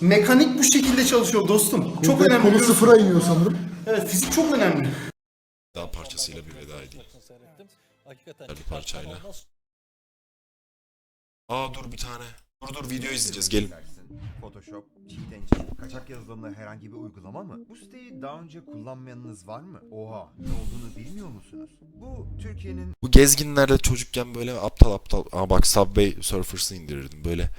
Mekanik bu şekilde çalışıyor dostum. Çok önemli. Konu sıfıra iniyor sanırım. Evet fizik çok önemli. Daha parçasıyla bir veda edeyim. Hakikaten Bir parçayla. Aa dur bir tane. Dur dur video izleyeceğiz gelin. Photoshop, Cheat Engine, kaçak yazılımlı herhangi bir uygulama mı? Bu siteyi daha önce kullanmayanınız var mı? Oha, ne olduğunu bilmiyor musunuz? Bu Türkiye'nin Bu gezginlerde çocukken böyle aptal aptal Aa bak Subway Surfers'ı indirirdim böyle.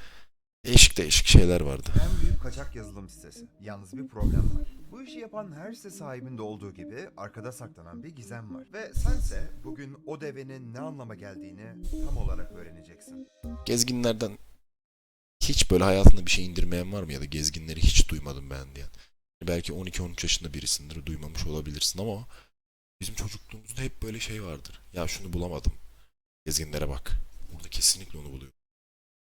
Değişik değişik şeyler vardı. en büyük kaçak yazılım sitesi. Yalnız bir problem var. Bu işi yapan her site sahibinde olduğu gibi arkada saklanan bir gizem var. Ve sense bugün o devenin ne anlama geldiğini tam olarak öğreneceksin. Gezginlerden hiç böyle hayatında bir şey indirmeyen var mı ya da gezginleri hiç duymadım ben diyen. Belki 12-13 yaşında birisindir duymamış olabilirsin ama bizim çocukluğumuzda hep böyle şey vardır. Ya şunu bulamadım. Gezginlere bak. Burada kesinlikle onu buluyor.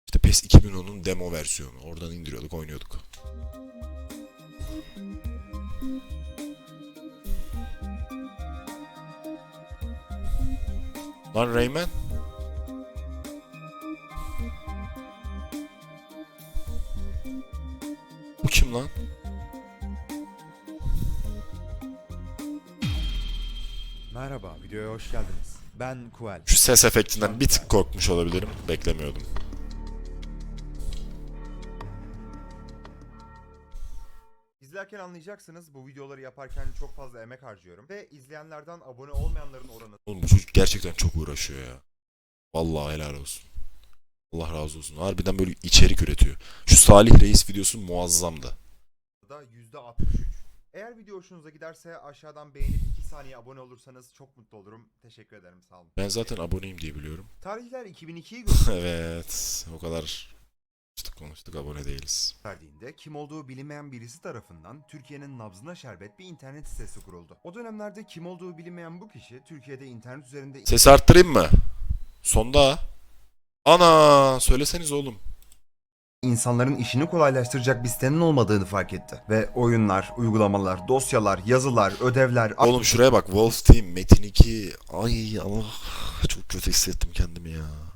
İşte PES 2010'un demo versiyonu. Oradan indiriyorduk, oynuyorduk. Lan Rayman? Bu kim lan? Merhaba, videoya hoş geldiniz. Ben Kuel. Şu ses efektinden bir tık korkmuş olabilirim. Beklemiyordum. İzlerken anlayacaksınız bu videoları yaparken çok fazla emek harcıyorum ve izleyenlerden abone olmayanların oranı Oğlum bu çocuk gerçekten çok uğraşıyor ya. Vallahi helal olsun. Allah razı olsun. Harbiden böyle içerik üretiyor. Şu Salih Reis videosu muazzamdı. da %63. Eğer video hoşunuza giderse aşağıdan beğenip 2 saniye abone olursanız çok mutlu olurum. Teşekkür ederim sağ olun. Ben zaten aboneyim diye biliyorum. Tarihler 2002'yi gösterdiğinde evet. O kadar konuştuk konuştuk abone değiliz. kim olduğu bilinmeyen birisi tarafından Türkiye'nin nabzına şerbet bir internet sitesi kuruldu. O dönemlerde kim olduğu bilinmeyen bu kişi Türkiye'de internet üzerinde Sesi arttırayım mı? Sonda. Ana söyleseniz oğlum. insanların işini kolaylaştıracak bir sitenin olmadığını fark etti. Ve oyunlar, uygulamalar, dosyalar, yazılar, ödevler, Oğlum şuraya bak Wolf Team, Metin 2. Ay Allah çok kötü hissettim kendimi ya.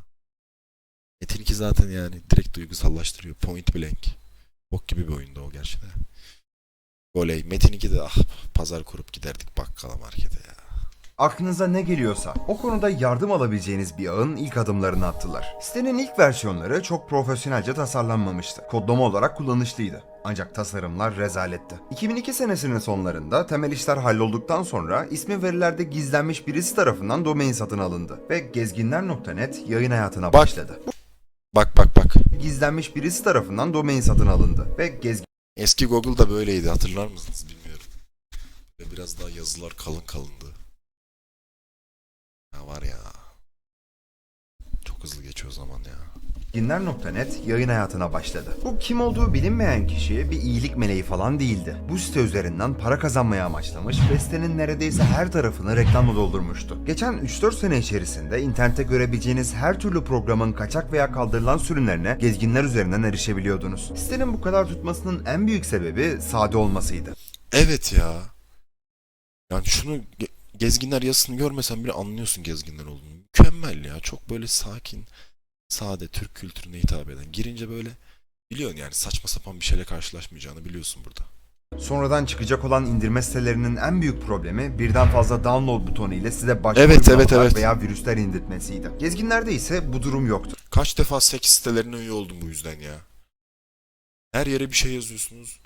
Metin 2 zaten yani direkt duygusallaştırıyor. Point blank. Bok gibi bir oyunda o gerçi de. Goley. Metin 2'de ah pazar kurup giderdik bakkala markete ya. Aklınıza ne geliyorsa o konuda yardım alabileceğiniz bir ağın ilk adımlarını attılar. Sitenin ilk versiyonları çok profesyonelce tasarlanmamıştı. Kodlama olarak kullanışlıydı. Ancak tasarımlar rezaletti. 2002 senesinin sonlarında temel işler hallolduktan sonra ismi verilerde gizlenmiş birisi tarafından domain satın alındı ve gezginler.net yayın hayatına başladı. Bak bak bak. Bu gizlenmiş birisi tarafından domain satın alındı ve gezgin Eski Google'da böyleydi hatırlar mısınız bilmiyorum. Ve biraz daha yazılar kalın kalındı. Ya var ya. Çok hızlı geçiyor zaman ya. Ginler.net yayın hayatına başladı. Bu kim olduğu bilinmeyen kişi bir iyilik meleği falan değildi. Bu site üzerinden para kazanmaya amaçlamış ve sitenin neredeyse her tarafını reklamla doldurmuştu. Geçen 3-4 sene içerisinde internette görebileceğiniz her türlü programın kaçak veya kaldırılan sürümlerine gezginler üzerinden erişebiliyordunuz. Sitenin bu kadar tutmasının en büyük sebebi sade olmasıydı. Evet ya. Yani şunu ge- gezginler yazısını görmesen bile anlıyorsun gezginler olduğunu. Mükemmel ya. Çok böyle sakin, sade, Türk kültürüne hitap eden. Girince böyle biliyorsun yani saçma sapan bir şeyle karşılaşmayacağını biliyorsun burada. Sonradan çıkacak olan indirme sitelerinin en büyük problemi birden fazla download butonu ile size başka Evet, evet, evet. veya virüsler indirtmesiydi. Gezginlerde ise bu durum yoktu. Kaç defa seks sitelerine üye oldum bu yüzden ya. Her yere bir şey yazıyorsunuz.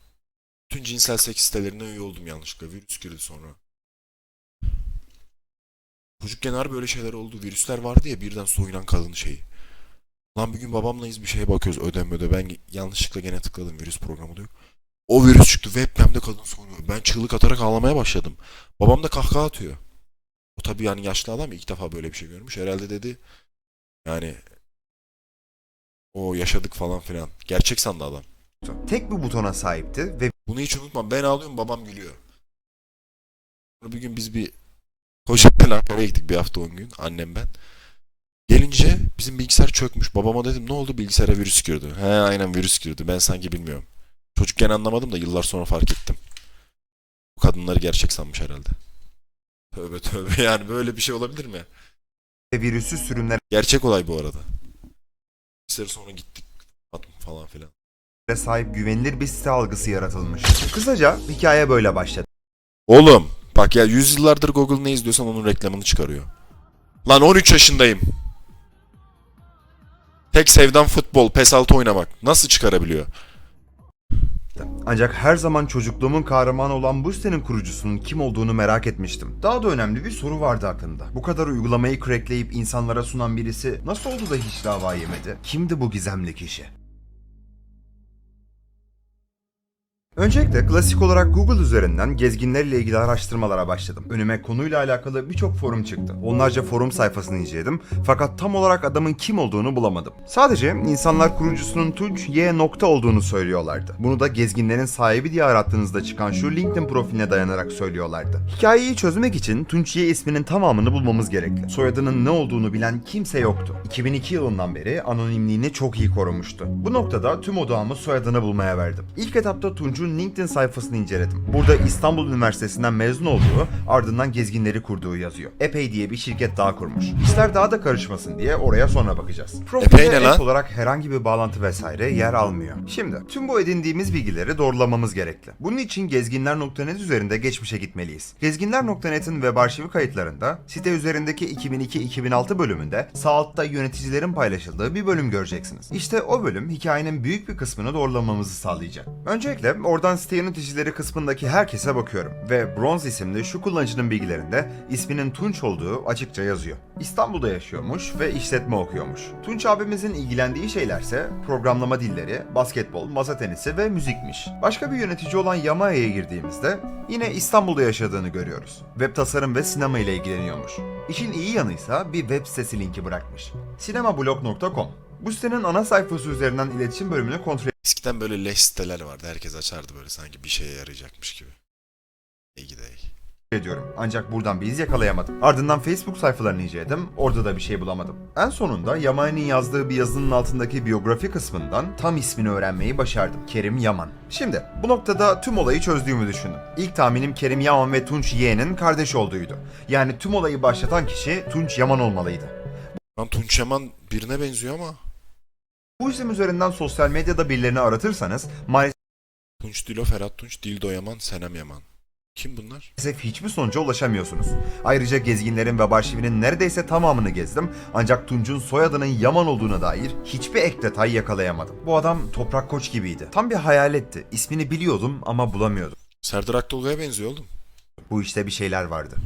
Bütün cinsel seks sitelerine üye oldum yanlışlıkla. Virüs girdi sonra. Çocukken harbi böyle şeyler oldu. Virüsler vardı ya birden soyunan kadın şeyi. Lan bir gün babamlayız bir şeye bakıyoruz ödem öde. Ben yanlışlıkla gene tıkladım virüs programı diyor. O virüs çıktı webcam'de kadın soyunuyor. Ben çığlık atarak ağlamaya başladım. Babam da kahkaha atıyor. O tabii yani yaşlı adam ilk defa böyle bir şey görmüş. Herhalde dedi yani o yaşadık falan filan. Gerçek sandı adam. Tek bir butona sahipti ve Bunu hiç unutmam. Ben ağlıyorum babam gülüyor. Sonra bir gün biz bir Kocaeli Ankara'ya gittik bir hafta on gün. Annem ben. Gelince bizim bilgisayar çökmüş. Babama dedim ne oldu bilgisayara virüs girdi. He aynen virüs girdi. Ben sanki bilmiyorum. Çocukken anlamadım da yıllar sonra fark ettim. Bu kadınları gerçek sanmış herhalde. Tövbe tövbe yani böyle bir şey olabilir mi? virüsü sürümlere Gerçek olay bu arada. Bilgisayarı sonra gittik. Falan filan. sahip güvenilir bir site algısı yaratılmış. Kısaca hikaye böyle başladı. Oğlum bak ya yüzyıllardır Google ne izliyorsan onun reklamını çıkarıyor. Lan 13 yaşındayım. Tek sevdam futbol, PES 6 oynamak. Nasıl çıkarabiliyor? Ancak her zaman çocukluğumun kahramanı olan bu sitenin kurucusunun kim olduğunu merak etmiştim. Daha da önemli bir soru vardı aklımda. Bu kadar uygulamayı crackleyip insanlara sunan birisi nasıl oldu da hiç dava yemedi? Kimdi bu gizemli kişi? Öncelikle klasik olarak Google üzerinden gezginlerle ilgili araştırmalara başladım. Önüme konuyla alakalı birçok forum çıktı. Onlarca forum sayfasını inceledim fakat tam olarak adamın kim olduğunu bulamadım. Sadece insanlar kurucusunun Tunç Y nokta olduğunu söylüyorlardı. Bunu da gezginlerin sahibi diye arattığınızda çıkan şu LinkedIn profiline dayanarak söylüyorlardı. Hikayeyi çözmek için Tunç Y isminin tamamını bulmamız gerekli. Soyadının ne olduğunu bilen kimse yoktu. 2002 yılından beri anonimliğini çok iyi korumuştu. Bu noktada tüm odağımı soyadını bulmaya verdim. İlk etapta Tunç'un LinkedIn sayfasını inceledim. Burada İstanbul Üniversitesi'nden mezun olduğu, ardından gezginleri kurduğu yazıyor. Epey diye bir şirket daha kurmuş. İşler daha da karışmasın diye oraya sonra bakacağız. Profilde ek lan? olarak herhangi bir bağlantı vesaire yer almıyor. Şimdi tüm bu edindiğimiz bilgileri doğrulamamız gerekli. Bunun için gezginler.net üzerinde geçmişe gitmeliyiz. Gezginler.net'in web arşivi kayıtlarında site üzerindeki 2002-2006 bölümünde sağ altta yöneticilerin paylaşıldığı bir bölüm göreceksiniz. İşte o bölüm hikayenin büyük bir kısmını doğrulamamızı sağlayacak. Öncelikle oradan site yöneticileri kısmındaki herkese bakıyorum ve Bronze isimli şu kullanıcının bilgilerinde isminin Tunç olduğu açıkça yazıyor. İstanbul'da yaşıyormuş ve işletme okuyormuş. Tunç abimizin ilgilendiği şeylerse programlama dilleri, basketbol, masa tenisi ve müzikmiş. Başka bir yönetici olan Yamaya'ya girdiğimizde yine İstanbul'da yaşadığını görüyoruz. Web tasarım ve sinema ile ilgileniyormuş. İşin iyi yanıysa bir web sitesi linki bırakmış. sinemablog.com bu sitenin ana sayfası üzerinden iletişim bölümünü kontrol Eskiden böyle leş siteler vardı. Herkes açardı böyle sanki bir şeye yarayacakmış gibi. İyi gidey. ediyorum. Ancak buradan bir iz yakalayamadım. Ardından Facebook sayfalarını inceledim. Orada da bir şey bulamadım. En sonunda Yaman'ın yazdığı bir yazının altındaki biyografi kısmından tam ismini öğrenmeyi başardım. Kerim Yaman. Şimdi bu noktada tüm olayı çözdüğümü düşündüm. İlk tahminim Kerim Yaman ve Tunç Yeğen'in kardeş olduğuydu. Yani tüm olayı başlatan kişi Tunç Yaman olmalıydı. Lan Tunç Yaman birine benziyor ama. Bu isim üzerinden sosyal medyada birilerini aratırsanız maalesef Tunç Dilo, Ferhat Tunç, Dildo Yaman, Senem Yaman. Kim bunlar? hiçbir sonuca ulaşamıyorsunuz. Ayrıca gezginlerin web arşivinin neredeyse tamamını gezdim ancak Tunç'un soyadının Yaman olduğuna dair hiçbir ek detay yakalayamadım. Bu adam Toprak Koç gibiydi. Tam bir hayaletti. İsmini biliyordum ama bulamıyordum. Serdar Aktolga'ya benziyor oğlum. Bu işte bir şeyler vardı.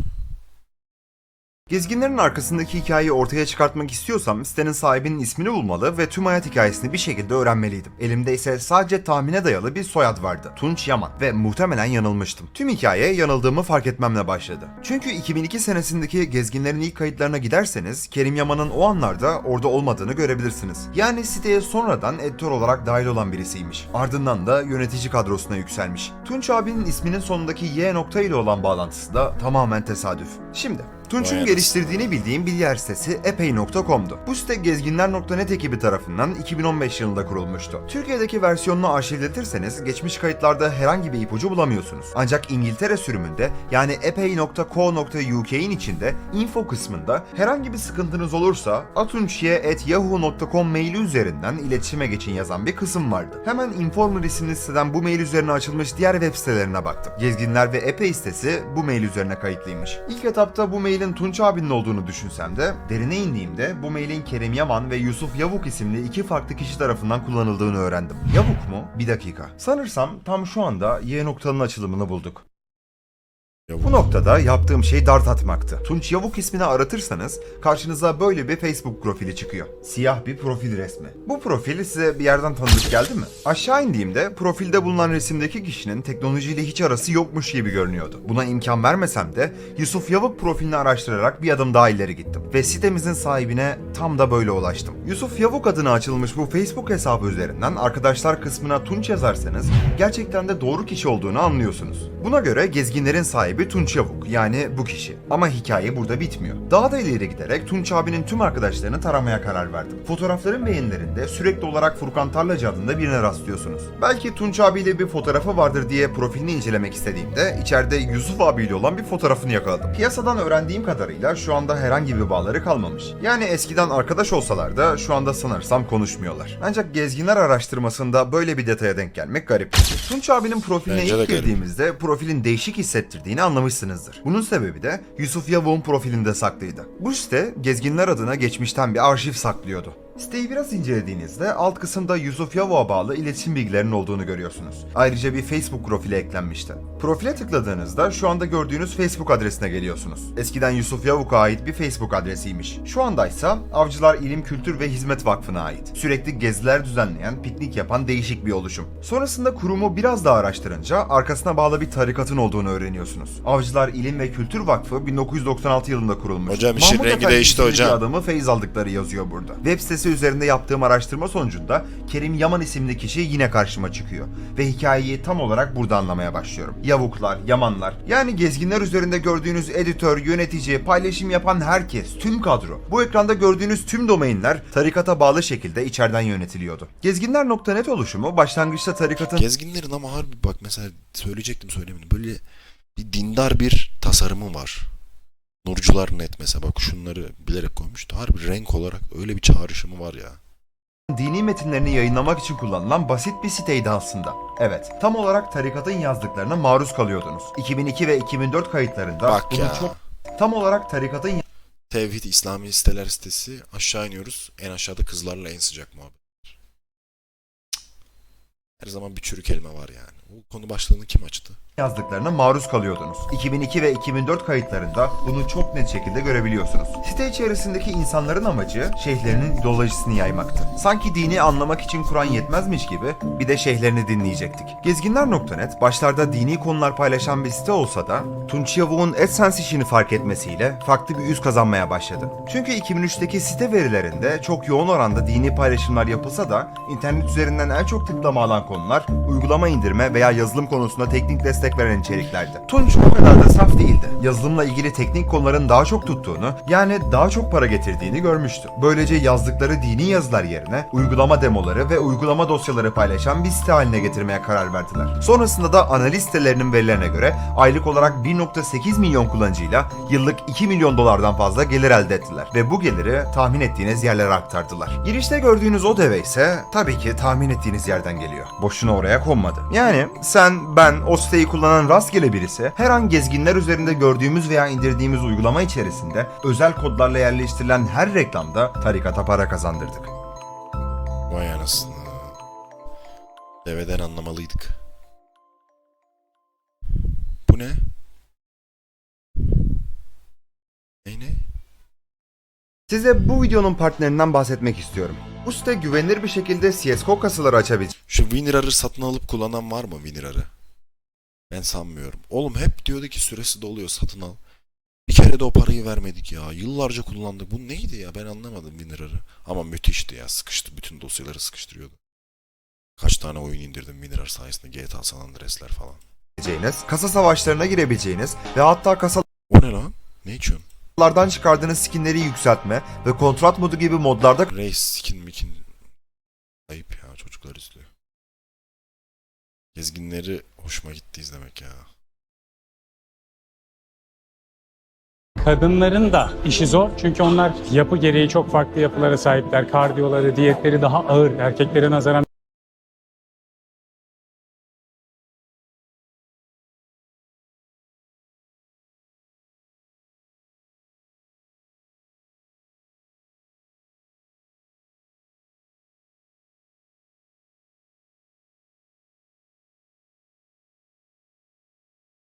Gezginlerin arkasındaki hikayeyi ortaya çıkartmak istiyorsam sitenin sahibinin ismini bulmalı ve tüm hayat hikayesini bir şekilde öğrenmeliydim. Elimde ise sadece tahmine dayalı bir soyad vardı. Tunç Yaman ve muhtemelen yanılmıştım. Tüm hikaye yanıldığımı fark etmemle başladı. Çünkü 2002 senesindeki gezginlerin ilk kayıtlarına giderseniz Kerim Yaman'ın o anlarda orada olmadığını görebilirsiniz. Yani siteye sonradan editör olarak dahil olan birisiymiş. Ardından da yönetici kadrosuna yükselmiş. Tunç abinin isminin sonundaki Y nokta ile olan bağlantısı da tamamen tesadüf. Şimdi Tunç'un geliştirdiğini bildiğim bir yer sitesi epey.com'du. Bu site gezginler.net ekibi tarafından 2015 yılında kurulmuştu. Türkiye'deki versiyonunu arşivletirseniz geçmiş kayıtlarda herhangi bir ipucu bulamıyorsunuz. Ancak İngiltere sürümünde yani epey.co.uk'in içinde info kısmında herhangi bir sıkıntınız olursa atunçye.yahoo.com maili üzerinden iletişime geçin yazan bir kısım vardı. Hemen Informer isimli siteden bu mail üzerine açılmış diğer web sitelerine baktım. Gezginler ve Epey sitesi bu mail üzerine kayıtlıymış. İlk etapta bu mailin Tunç abinin olduğunu düşünsem de derine indiğimde bu mailin Kerem Yaman ve Yusuf Yavuk isimli iki farklı kişi tarafından kullanıldığını öğrendim. Yavuk mu? Bir dakika. Sanırsam tam şu anda Y noktanın açılımını bulduk. Ya Bu noktada yaptığım şey dart atmaktı. Tunç Yavuk ismini aratırsanız karşınıza böyle bir Facebook profili çıkıyor. Siyah bir profil resmi. Bu profil size bir yerden tanıdık geldi mi? Aşağı indiğimde profilde bulunan resimdeki kişinin teknolojiyle hiç arası yokmuş gibi görünüyordu. Buna imkan vermesem de Yusuf Yavuk profilini araştırarak bir adım daha ileri gittim. Ve sitemizin sahibine tam da böyle ulaştım. Yusuf Yavuk adına açılmış bu Facebook hesabı üzerinden arkadaşlar kısmına Tunç yazarsanız gerçekten de doğru kişi olduğunu anlıyorsunuz. Buna göre gezginlerin sahibi Tunç Yavuk. Yani bu kişi. Ama hikaye burada bitmiyor. Daha da ileri giderek Tunç abinin tüm arkadaşlarını taramaya karar verdim. Fotoğrafların beğenilerinde sürekli olarak Furkan Tarlacı adında birine rastlıyorsunuz. Belki Tunç abiyle bir fotoğrafı vardır diye profilini incelemek istediğimde içeride Yusuf abiyle olan bir fotoğrafını yakaladım. Piyasadan öğrendiğim kadarıyla şu anda herhangi bir bağları kalmamış. Yani eskiden arkadaş olsalar da şu anda sanırsam konuşmuyorlar. Ancak gezginler araştırmasında böyle bir detaya denk gelmek garip. Tunç abinin profiline Bence ilk girdiğimizde profilin değişik hissettirdiğini anlamışsınızdır. Bunun sebebi de Yusuf Yavuk'un profilinde saklıydı. Bu site gezginler adına geçmişten bir arşiv saklıyordu. Siteyi biraz incelediğinizde alt kısımda Yusuf Yavuk'a bağlı iletişim bilgilerinin olduğunu görüyorsunuz. Ayrıca bir Facebook profili eklenmişti. Profile tıkladığınızda şu anda gördüğünüz Facebook adresine geliyorsunuz. Eskiden Yusuf Yavuk'a ait bir Facebook adresiymiş. Şu andaysa Avcılar İlim Kültür ve Hizmet Vakfı'na ait. Sürekli geziler düzenleyen, piknik yapan değişik bir oluşum. Sonrasında kurumu biraz daha araştırınca arkasına bağlı bir tarikatın olduğunu öğreniyorsunuz. Avcılar İlim ve Kültür Vakfı 1996 yılında kurulmuş. Hocam işin rengi Efendi değişti hocam. adamı feyiz aldıkları yazıyor burada. Web sitesi üzerinde yaptığım araştırma sonucunda Kerim Yaman isimli kişi yine karşıma çıkıyor. Ve hikayeyi tam olarak burada anlamaya başlıyorum. Yavuklar, Yamanlar, yani gezginler üzerinde gördüğünüz editör, yönetici, paylaşım yapan herkes, tüm kadro. Bu ekranda gördüğünüz tüm domainler tarikata bağlı şekilde içeriden yönetiliyordu. Gezginler.net oluşumu başlangıçta tarikatın Gezginlerin ama harbi bak mesela söyleyecektim söylemedim. Böyle bir dindar bir tasarımı var. Nurcular net mesela bak şunları bilerek koymuştu. Harbi renk olarak öyle bir çağrışımı var ya. dini metinlerini yayınlamak için kullanılan basit bir siteydi aslında. Evet, tam olarak tarikatın yazdıklarına maruz kalıyordunuz. 2002 ve 2004 kayıtlarında Bak bunu ya. çok tam olarak tarikatın Tevhid İslami siteler sitesi aşağı iniyoruz. En aşağıda kızlarla en sıcak muhabbet. Her zaman bir çürük elma var yani. O konu başlığını kim açtı? yazdıklarına maruz kalıyordunuz. 2002 ve 2004 kayıtlarında bunu çok net şekilde görebiliyorsunuz. Site içerisindeki insanların amacı şeyhlerinin ideolojisini yaymaktı. Sanki dini anlamak için Kur'an yetmezmiş gibi bir de şeyhlerini dinleyecektik. Gezginler.net başlarda dini konular paylaşan bir site olsa da Tunç Yavuk'un AdSense işini fark etmesiyle farklı bir yüz kazanmaya başladı. Çünkü 2003'teki site verilerinde çok yoğun oranda dini paylaşımlar yapılsa da internet üzerinden en çok tıklama alan konular uygulama indirme veya yazılım konusunda teknik destek veren içeriklerdi. Tunç o kadar da saf değildi. Yazılımla ilgili teknik konuların daha çok tuttuğunu yani daha çok para getirdiğini görmüştü. Böylece yazdıkları dini yazılar yerine uygulama demoları ve uygulama dosyaları paylaşan bir site haline getirmeye karar verdiler. Sonrasında da analiz sitelerinin verilerine göre aylık olarak 1.8 milyon kullanıcıyla yıllık 2 milyon dolardan fazla gelir elde ettiler. Ve bu geliri tahmin ettiğiniz yerlere aktardılar. Girişte gördüğünüz o deve ise tabii ki tahmin ettiğiniz yerden geliyor. Boşuna oraya konmadı. Yani sen, ben, o siteyi kullanan rastgele birisi her an gezginler üzerinde gördüğümüz veya indirdiğimiz uygulama içerisinde özel kodlarla yerleştirilen her reklamda tarikata para kazandırdık. Vay anasını. Deveden anlamalıydık. Bu ne? Ne ne? Size bu videonun partnerinden bahsetmek istiyorum. Bu site güvenilir bir şekilde CSGO kasaları açabilecek Şu WinRAR'ı satın alıp kullanan var mı WinRAR'ı? Ben sanmıyorum. Oğlum hep diyordu ki süresi doluyor satın al. Bir kere de o parayı vermedik ya. Yıllarca kullandık. Bu neydi ya? Ben anlamadım WinRAR'ı. Ama müthişti ya. Sıkıştı. Bütün dosyaları sıkıştırıyordu. Kaç tane oyun indirdim WinRAR sayesinde. GTA San Andreas'ler falan. kasa savaşlarına girebileceğiniz ve hatta O ne lan? Ne içiyorsun? Kasalardan çıkardığınız skinleri yükseltme ve kontrat modu gibi modlarda Race skin mikin. Ayıp ya. Çocuklar izliyor. Gezginleri hoşuma gitti izlemek ya. Kadınların da işi zor çünkü onlar yapı gereği çok farklı yapılara sahipler. Kardiyoları, diyetleri daha ağır. Erkeklere nazaran